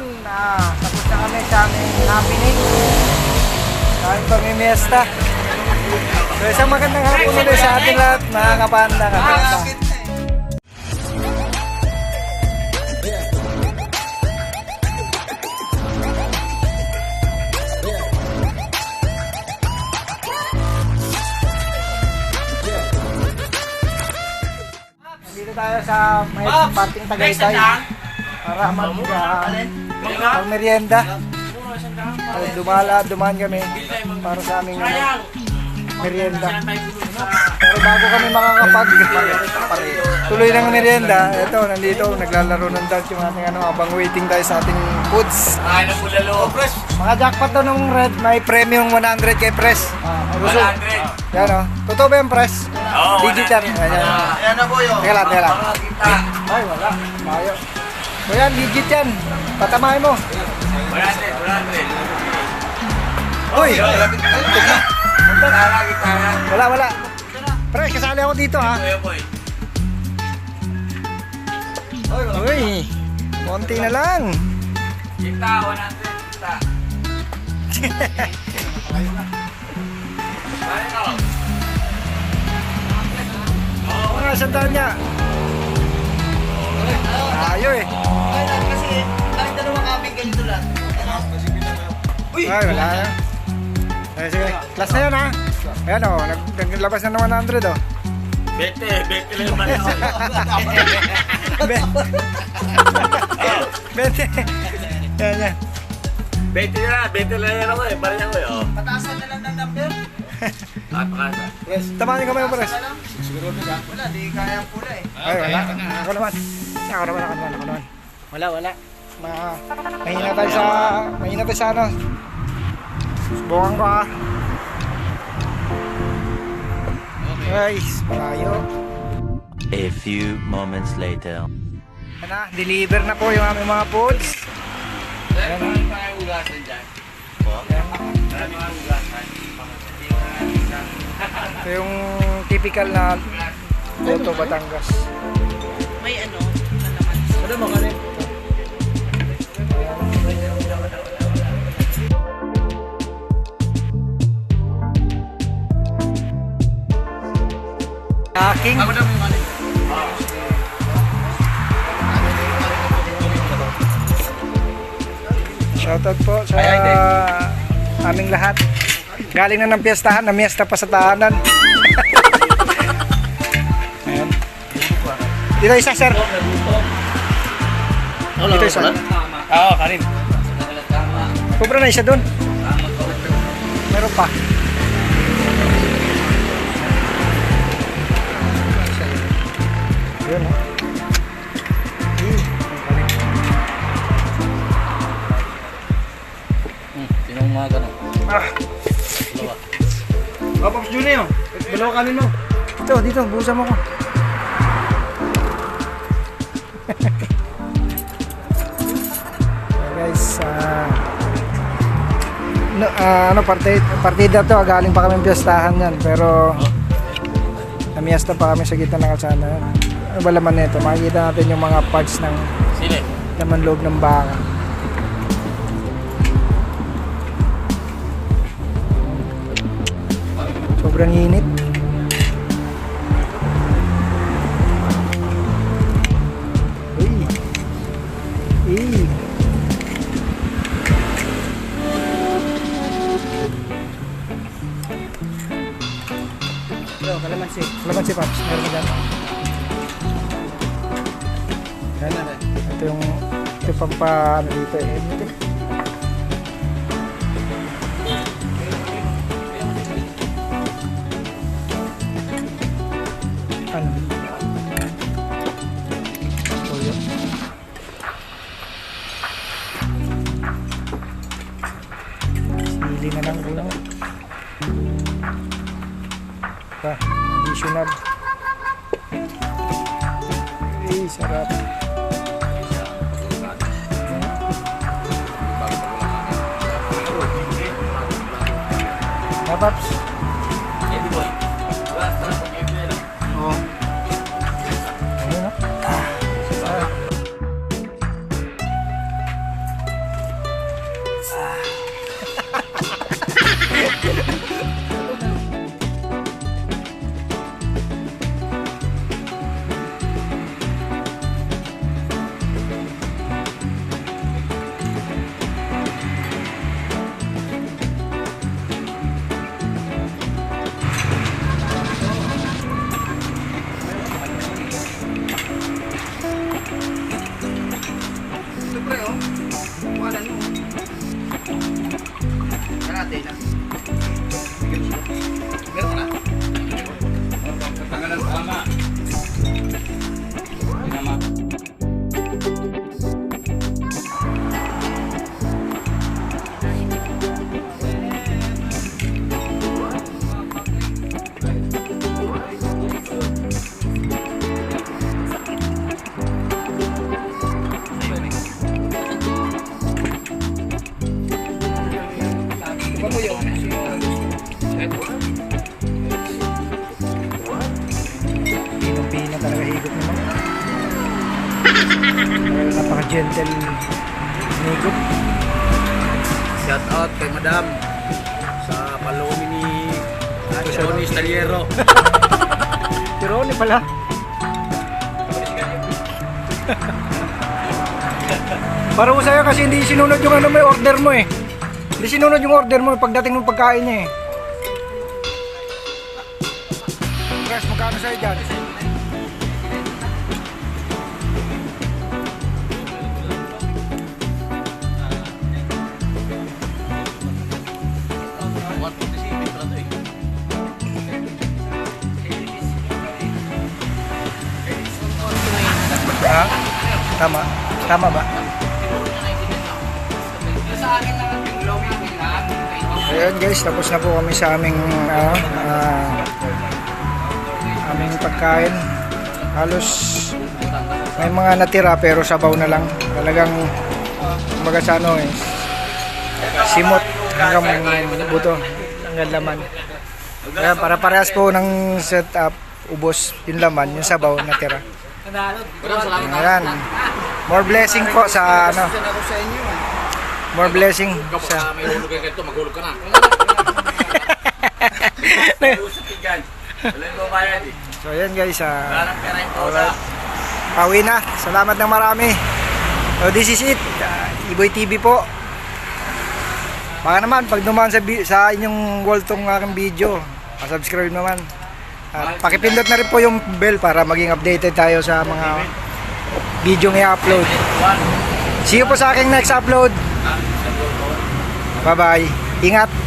yun, ah, tapos na kami sa aming happening. Sa aming pamimiesta. So, isang magandang hapon ulit sa ating lahat, mga kapanda. kapanda. Dito tayo sa may parting Tagaytay para mag uh, merienda. So, dumala, dumaan kami para sa aming ano, merienda. Pero bago kami makakapag tuloy ng merienda, ito, nandito, naglalaro ng dance yung ating ano, abang waiting tayo sa ating foods. Ay, na pula loob. Mga jackpot to nung red, may premium 100 kay press. Ah, gusto. 100. Yan o. Totoo ba yung press? Oo, Digit yan. Yan, yan. Ayan na po yun. Teka lang, teka lang. Ay, wala. Mayo. So yan, digit yan. Patamahin mo. 100, 100. Uy! Tara, gitara. Wala, wala. Pre, kasali ako dito ha. Kuya boy. Uy! Konti na lang. Kita, 100. Kita. Ay, no. Mga sandaan niya. Tayo eh. Kasi kahit dalawang kaming ganito lang. Ano? Uy! Ay, wala na. Ay, sige. Class na yan ha. Ayan o, nag naglabas na ng 100 o. Bete, bete lang naman ako. Bente. Yan, yan. Bete na, bete lang yan ako eh. Parang ako eh. Oh. Pataasan na lang ng number. At pakasa. Yes. Tamahan ka mo yung press. Pataasan na lang. Siguro na Wala, di kaya ang pula eh. Ay, wala. Ako naman. Ako naman, ako naman, ako naman. Wala, wala. Ma mahina tayo sa, mahina tayo sa ano. Subukan ko ah. Guys, malayo. A few moments later. Na, deliver na po yung aming mga foods. Sir, marami kayo ugasan dyan. Po? Marami pa ugasan. Ito yung typical na Boto Batangas. Mo kanin? Aking yung ano. shoutout po sa aming lahat. Galing na ng piyestahan, na miyesta pa sa tahanan. Ayan. Dito isa, sir. Dito isa. Oo, kanin. Sobra na isa doon. Meron pa. Yun, oh. Hmm. Sinong mga ganun? Ah. Oh, Pops Junior. Dalawa kanin mo. Dito, dito. Busa mo ko. guys, ah... no, ah, ano, partid, partida to. Galing pa kami piyestahan yan. Pero... Namiesta pa kami sa gitna ng kalsada. Ano ba laman nito? Makikita natin yung mga parts ng Sili. laman loob ng baka. Sobrang init. Ito, kalamansi. Kalamansi, Paps. Meron ka dyan? Yan. Ito yung ito pang pa ano dito eh. Ito. Ano? Sili na lang ulo. Pa, additional. Ay, sarap. Ha, napaka-gentle higop. Shout out kay Madam sa paloomi ni Tony Staliero. Pero ni pala. Para ko sa'yo kasi hindi sinunod yung ano may order mo eh. Hindi sinunod yung order mo pagdating ng pagkain niya eh. Guys, magkano sa'yo dyan? Tama? Tama ba? Ayun guys, tapos na po kami sa aming ano, ah, aming pagkain. Halos may mga natira pero sabaw na lang. Talagang kumbaga sa ano eh, simot hanggang buto hanggang laman. Kaya para parehas po ng setup, ubos yung laman, yung sabaw natira. Ayan. More blessing po sa ano. More blessing sa May hulog kayo ito, maghulog ka na. Usap yan. Wala yung babayad eh. So ayan guys, ah, Wala nang pera yung alright. Pauwi na. Salamat ng marami. So this is it. Ah, Iboy TV po. Baka naman pag dumaan sa, bi- sa inyong wall tong aking video, subscribe naman. Pakipindot na rin po yung bell para maging updated tayo sa mga video ng i-upload. See you po sa aking next upload. Bye bye. Ingat.